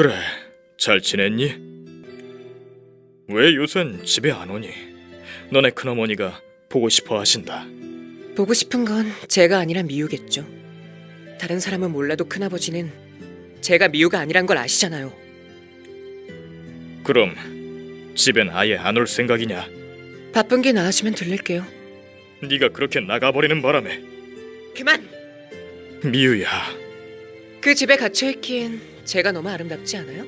그래, 잘 지냈니? 왜 요샌 집에 안 오니? 너네 큰어머니가 보고 싶어 하신다. 보고 싶은 건 제가 아니라 미우겠죠. 다른 사람은 몰라도 큰아버지는 제가 미우가 아니란 걸 아시잖아요. 그럼 집엔 아예 안 올 생각이냐? 바쁜 게 나아지면 들릴게요. 네가 그렇게 나가버리는 바람에 그만! 미유야. 그 집에 갇혀 있기엔 제가 너무 아름답지 않아요?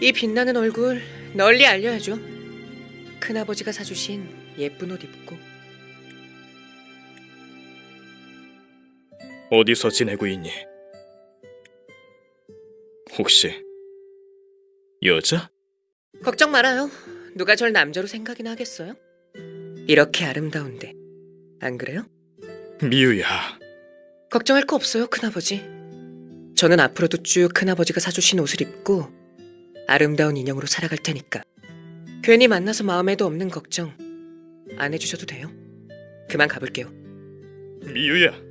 이 빛나는 얼굴 널리 알려야죠. 큰아버지가 사주신 예쁜 옷 입고 어디서 지내고 있니? 혹시 여자? 걱정 말아요. 누가 절 남자로 생각이나 하겠어요? 이렇게 아름다운데 안 그래요? 미유야. 걱정할 거 없어요, 큰아버지. 저는 앞으로도 쭉 큰아버지가 사주신 옷을 입고 아름다운 인형으로 살아갈 테니까 괜히 만나서 마음에도 없는 걱정 안 해주셔도 돼요. 그만 가볼게요. 미유야.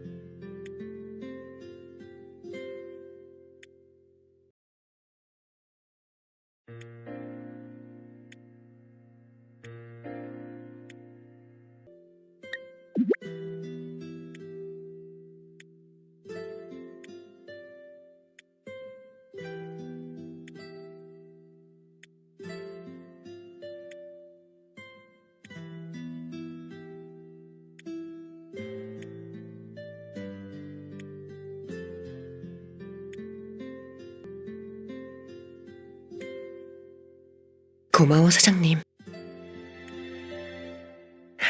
고마워, 사장님.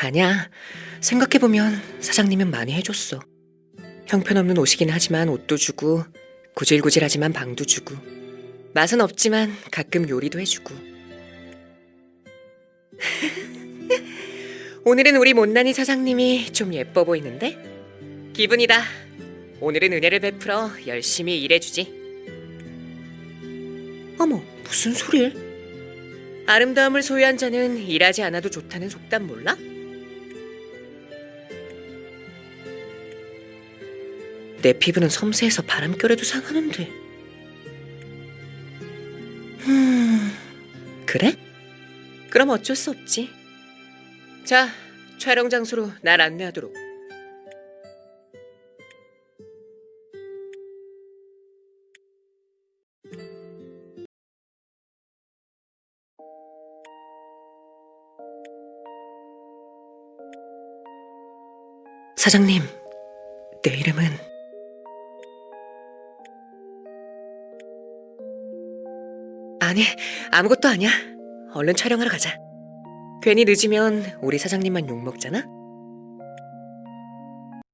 아니야. 생각해보면 사장님은 많이 해줬어. 형편없는 옷이긴 하지만 옷도 주고, 구질구질하지만 방도 주고, 맛은 없지만 가끔 요리도 해주고. 오늘은 우리 못난이 사장님이 좀 예뻐 보이는데? 기분이다. 오늘은 은혜를 베풀어 열심히 일해주지. 어머, 무슨 소리를? 아름다움을 소유한 자는 일하지 않아도 좋다는 속담 몰라? 내 피부는 섬세해서 바람결에도 상하는데. 음, 그래? 그럼 어쩔 수 없지. 자, 촬영 장소로 날 안내하도록. 사장님, 내 이름은 아니, 아무것도 아니야. 얼른 촬영하러 가자. 괜히 늦으면 우리 사장님만 욕먹잖아?